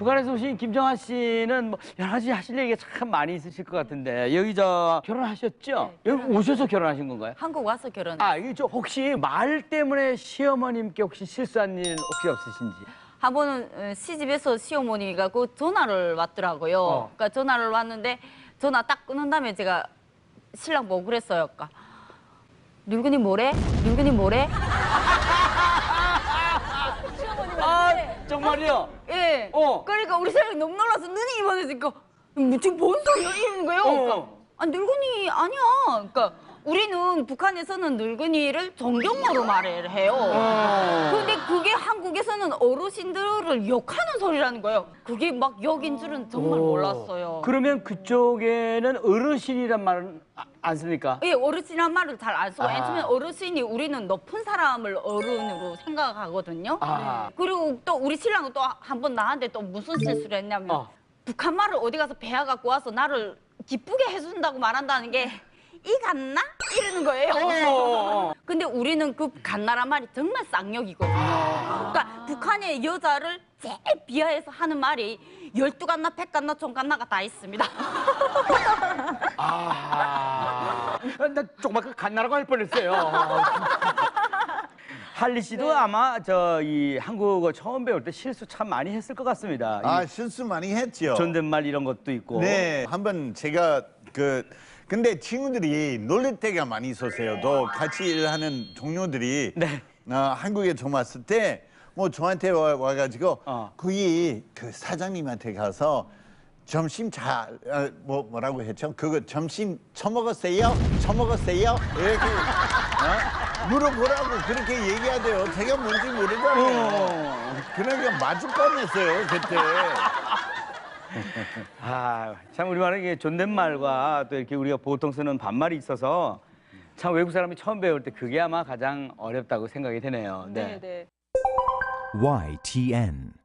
북한에서 오신 김정아 씨는 뭐 여러 가지 하실 얘기가 참 많이 있으실 것 같은데 여기 저 결혼하셨죠? 네, 여기 오셔서 결혼하신 건가요? 한국 와서 결혼. 아, 이게 저 혹시 말 때문에 시어머님께 혹시 실수한 일 혹시 없으신지? 한 번은 어, 시집에서 시어머니가 그 전화를 왔더라고요. 어. 그러니까 전화를 왔는데 전화 딱 끊은 다음에 제가 신랑 보고 그랬어요. 그러니까 늙은이 뭐래? 늙은이 뭐래? 아, 정말요? 예. 어. 그러니까 우리 신랑이 너무 놀라서 눈이 이만해지니까 뭐 지금 뭔 소리야 이러는 거예요. 그러니까 어. 아 늙은이 아니야. 그러니까 우리는 북한에서는 늙은이를 존경어로 말을 해요. 어. 근데 그게 한 국에서는 어르신들을 욕하는 소리라는 거예요. 그게 막 욕인 줄은 정말 오. 몰랐어요. 그러면 그쪽에는 어르신이란 말은 아- 안 씁니까? 예, 어르신이란 말을 잘 안 쓰고 아. 왜냐면 어르신이 우리는 높은 사람을 어른으로 생각하거든요. 아. 그리고 또 우리 신랑은 또 한 번 나한테 또 무슨 실수를 했냐면 어. 북한 말을 어디 가서 배워 갖고 와서 나를 기쁘게 해준다고 말한다는 게이 같나? 이러는 거예요. 우리는 그 갓나라 말이 정말 쌍욕이거든요. 그러니까 북한의 여자를 제일 비하해서 하는 말이 열두 갓나, 백 갓나, 종 갓나가 다 있습니다. 아, 나 조금만 그 갓나라고 할 뻔했어요. 할리 씨도 네. 아마 저 이 한국어 처음 배울 때 실수 참 많이 했을 것 같습니다. 아이 실수 많이 했죠. 존댓말 이런 것도 있고. 네, 한 번 제가 그 근데 친구들이 놀릴 때가 많이 있었어요. 또 같이 일하는 동료들이 네. 어, 한국에 처음 왔을 때 뭐 저한테 와, 와가지고 어. 거기 그 사장님한테 가서 점심 잘 어, 뭐, 뭐라고 했죠? 그거 점심 처먹었어요? 처먹었어요? 이렇게 어? 물어보라고 그렇게 얘기하대요. 제가 뭔지 모르잖아요. 어. 그러니까 맞을 뻔했어요 그때. 아, 참 우리말은 이게 존댓말과 또 이렇게 우리가 보통 쓰는 반말이 있어서 참 외국 사람이 처음 배울 때 그게 아마 가장 어렵다고 생각이 되네요. 네. 네. YTN